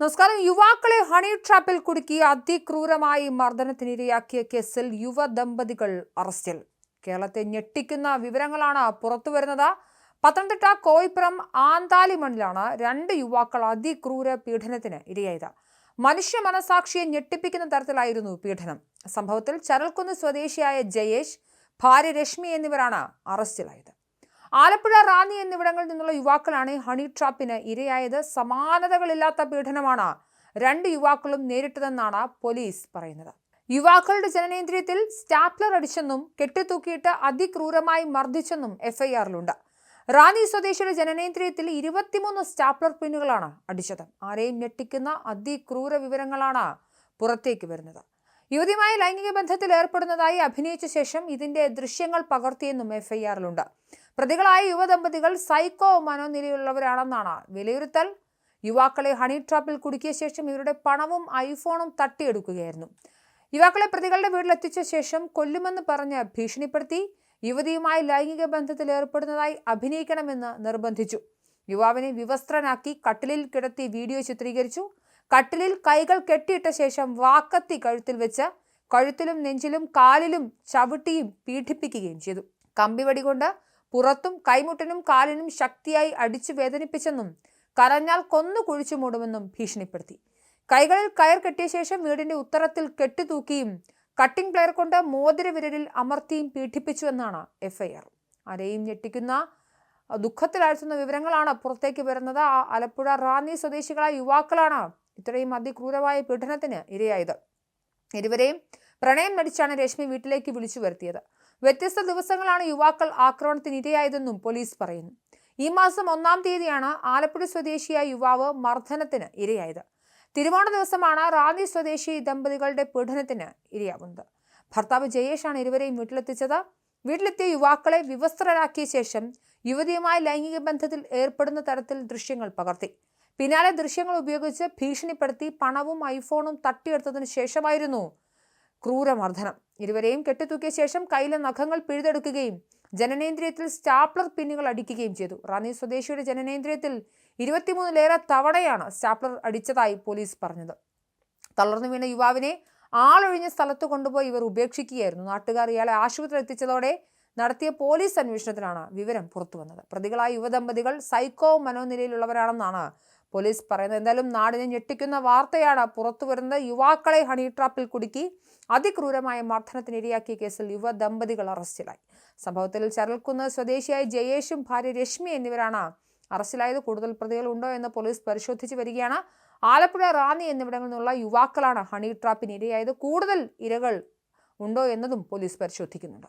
നമസ്കാരം. യുവാക്കളെ ഹണി ട്രാപ്പിൽ കുടുക്കി അതിക്രൂരമായി മർദ്ദനത്തിനിരയാക്കിയ കേസിൽ യുവ ദമ്പതികൾ അറസ്റ്റിൽ. കേരളത്തെ ഞെട്ടിക്കുന്ന വിവരങ്ങളാണ് പുറത്തുവരുന്നത് പത്തനംതിട്ട കോയിപ്പുറം ആന്താലിമണിലാണ് രണ്ട് യുവാക്കൾ അതിക്രൂര പീഡനത്തിന് ഇരയായത്. മനുഷ്യ മനസാക്ഷിയെ ഞെട്ടിപ്പിക്കുന്ന തരത്തിലായിരുന്നു പീഡനം. സംഭവത്തിൽ ചരൽക്കുന്ന് സ്വദേശിയായ ജയേഷ് ഭാര്യ രശ്മി എന്നിവരാണ് അറസ്റ്റിലായത്. ആലപ്പുഴ റാന്നി എന്നിവിടങ്ങളിൽ നിന്നുള്ള യുവാക്കളാണ് ഹണി ട്രാപ്പിന് ഇരയായത്. സമാനതകളില്ലാത്ത പീഡനമാണ് രണ്ട് യുവാക്കളും നേരിട്ടതെന്നാണ് പോലീസ് പറയുന്നത്. യുവാക്കളുടെ ജനനേന്ദ്രിയത്തിൽ സ്റ്റാപ്ലർ അടിച്ചെന്നും കെട്ടിത്തൂക്കിയിട്ട് അതിക്രൂരമായി മർദ്ദിച്ചെന്നും എഫ്ഐആറിലുണ്ട്. റാന്നി സ്വദേശിയുടെ ജനനേന്ദ്രിയത്തിൽ ഇരുപത്തിമൂന്ന് സ്റ്റാപ്ലർ പിന്നുകളാണ് അടിച്ചത്. ആരെയും ഞെട്ടിക്കുന്ന അതിക്രൂര വിവരങ്ങളാണ് പുറത്തേക്ക് വരുന്നത്. യുവതിയുമായി ലൈംഗിക ബന്ധത്തിൽ ഏർപ്പെടുന്നതായി അഭിനയിച്ച ശേഷം ഇതിന്റെ ദൃശ്യങ്ങൾ പകർത്തിയെന്നും എഫ്ഐആറിലുണ്ട്. പ്രതികളായ യുവദമ്പതികൾ സൈക്കോ മനോനിലയുള്ളവരാണെന്നാണ് വിലയിരുത്തൽ. യുവാക്കളെ ഹണി ട്രാപ്പിൽ കുടുക്കിയ ശേഷം ഇവരുടെ പണവും ഐഫോണും തട്ടിയെടുക്കുകയായിരുന്നു. യുവാക്കളെ പ്രതികളുടെ വീട്ടിലെത്തിച്ച ശേഷം കൊല്ലുമെന്ന് പറഞ്ഞ് ഭീഷണിപ്പെടുത്തി. യുവതിയുമായി ലൈംഗിക ബന്ധത്തിൽ ഏർപ്പെടുന്നതായി അഭിനയിക്കണമെന്ന് നിർബന്ധിച്ചു. യുവാവിനെ വിവസ്ത്രനാക്കി കട്ടിലിൽ കിടത്തി വീഡിയോ ചിത്രീകരിച്ചു. കട്ടിലിൽ കൈകൾ കെട്ടിയിട്ട ശേഷം വാക്കത്തി കഴുത്തിൽ വെച്ച് കഴുത്തിലും നെഞ്ചിലും കാലിലും ചവിട്ടിയും പീഡിപ്പിക്കുകയും ചെയ്തു. കമ്പിവടി കൊണ്ട് പുറത്തും കൈമുട്ടിനും കാലിനും ശക്തിയായി അടിച്ചു വേദനിപ്പിച്ചെന്നും കരഞ്ഞാൽ കൊന്നു കുഴിച്ചു മൂടുമെന്നും ഭീഷണിപ്പെടുത്തി. കൈകളിൽ കയർ കെട്ടിയ ശേഷം വീടിന്റെ ഉത്തരത്തിൽ കെട്ടിത്തൂക്കിയും കട്ടിംഗ് പ്ലെയർ കൊണ്ട് മോതിര വിരലിൽ അമർത്തിയും പീഡിപ്പിച്ചുവെന്നാണ് എഫ്ഐആർ. ആരെയും ഞെട്ടിക്കുന്ന ദുഃഖത്തിലാഴ്ത്തുന്ന വിവരങ്ങളാണ് പുറത്തേക്ക് വരുന്നത്. ആ ആലപ്പുഴ റാന്നി സ്വദേശികളായ യുവാക്കളാണ് ഇത്രയും അതിക്രൂരമായ പീഡനത്തിന് ഇരയായത്. ഇരുവരെയും പ്രണയം നടിച്ചാണ് രശ്മി വീട്ടിലേക്ക് വിളിച്ചു വരുത്തിയത്. വ്യത്യസ്ത ദിവസങ്ങളാണ് യുവാക്കൾ ആക്രമണത്തിന് ഇരയായതെന്നും പോലീസ് പറയുന്നു. ഈ മാസം ഒന്നാം തീയതിയാണ് ആലപ്പുഴ സ്വദേശിയായ യുവാവ് മർദ്ദനത്തിന് ഇരയായത്. തിരുവോണ ദിവസമാണ് റാന്നി സ്വദേശി ദമ്പതികളുടെ പീഡനത്തിന് ഇരയാവുന്നത്. ഭർത്താവ് ജയേഷാണ് ഇരുവരെയും വീട്ടിലെത്തിച്ചത്. വീട്ടിലെത്തിയ യുവാക്കളെ വിവസ്ത്രരാക്കിയ ശേഷം യുവതിയുമായി ലൈംഗിക ബന്ധത്തിൽ ഏർപ്പെടുന്ന തരത്തിൽ ദൃശ്യങ്ങൾ പകർത്തി. പിന്നാലെ ദൃശ്യങ്ങൾ ഉപയോഗിച്ച് ഭീഷണിപ്പെടുത്തി പണവും ഐഫോണും തട്ടിയെടുത്തതിനു ശേഷമായിരുന്നു ക്രൂരമർദ്ദനം. ഇരുവരെയും കെട്ടിത്തൂക്കിയ ശേഷം കയ്യിലെ നഖങ്ങൾ പിഴുതെടുക്കുകയും ജനനേന്ദ്രിയത്തിൽ സ്റ്റാപ്ലർ പിന്നുകൾ അടിക്കുകയും ചെയ്തു. റാന്നി സ്വദേശിയുടെ ജനനേന്ദ്രിയത്തിൽ ഇരുപത്തിമൂന്നിലേറെ തവണയാണ് സ്റ്റാപ്ലർ അടിച്ചതായി പോലീസ് പറഞ്ഞത്. തളർന്നു വീണ യുവാവിനെ ആളൊഴിഞ്ഞ സ്ഥലത്ത് കൊണ്ടുപോയി ഇവർ ഉപേക്ഷിക്കുകയായിരുന്നു. നാട്ടുകാർ ഇയാളെ ആശുപത്രി എത്തിച്ചതോടെ നടത്തിയ പോലീസ് അന്വേഷണത്തിലാണ് വിവരം പുറത്തുവന്നത്. പ്രതികളായ യുവദമ്പതികൾ സൈക്കോ മനോനിലയിലുള്ളവരാണെന്നാണ് പോലീസ് പറയുന്നത്. എന്തായാലും നാടിനെ ഞെട്ടിക്കുന്ന വാർത്തയാണ് പുറത്തു വരുന്നത്. യുവാക്കളെ ഹണി ട്രാപ്പിൽ കുടുക്കി അതിക്രൂരമായ മർദ്ദനത്തിന് ഇരയാക്കിയ കേസിൽ യുവ ദമ്പതികൾ അറസ്റ്റിലായി. സംഭവത്തിൽ ചരൽക്കുന്ന് സ്വദേശിയായ ജയേഷും ഭാര്യ രശ്മി എന്നിവരാണ് അറസ്റ്റിലായത്. കൂടുതൽ പ്രതികൾ ഉണ്ടോ എന്ന് പോലീസ് പരിശോധിച്ച് വരികയാണ്. ആലപ്പുഴ റാന്നി എന്നിവിടങ്ങളിൽ നിന്നുള്ള യുവാക്കളാണ് ഹണി ട്രാപ്പിന് ഇരയായത്. കൂടുതൽ ഇരകൾ ഉണ്ടോ എന്നതും പോലീസ് പരിശോധിക്കുന്നുണ്ട്.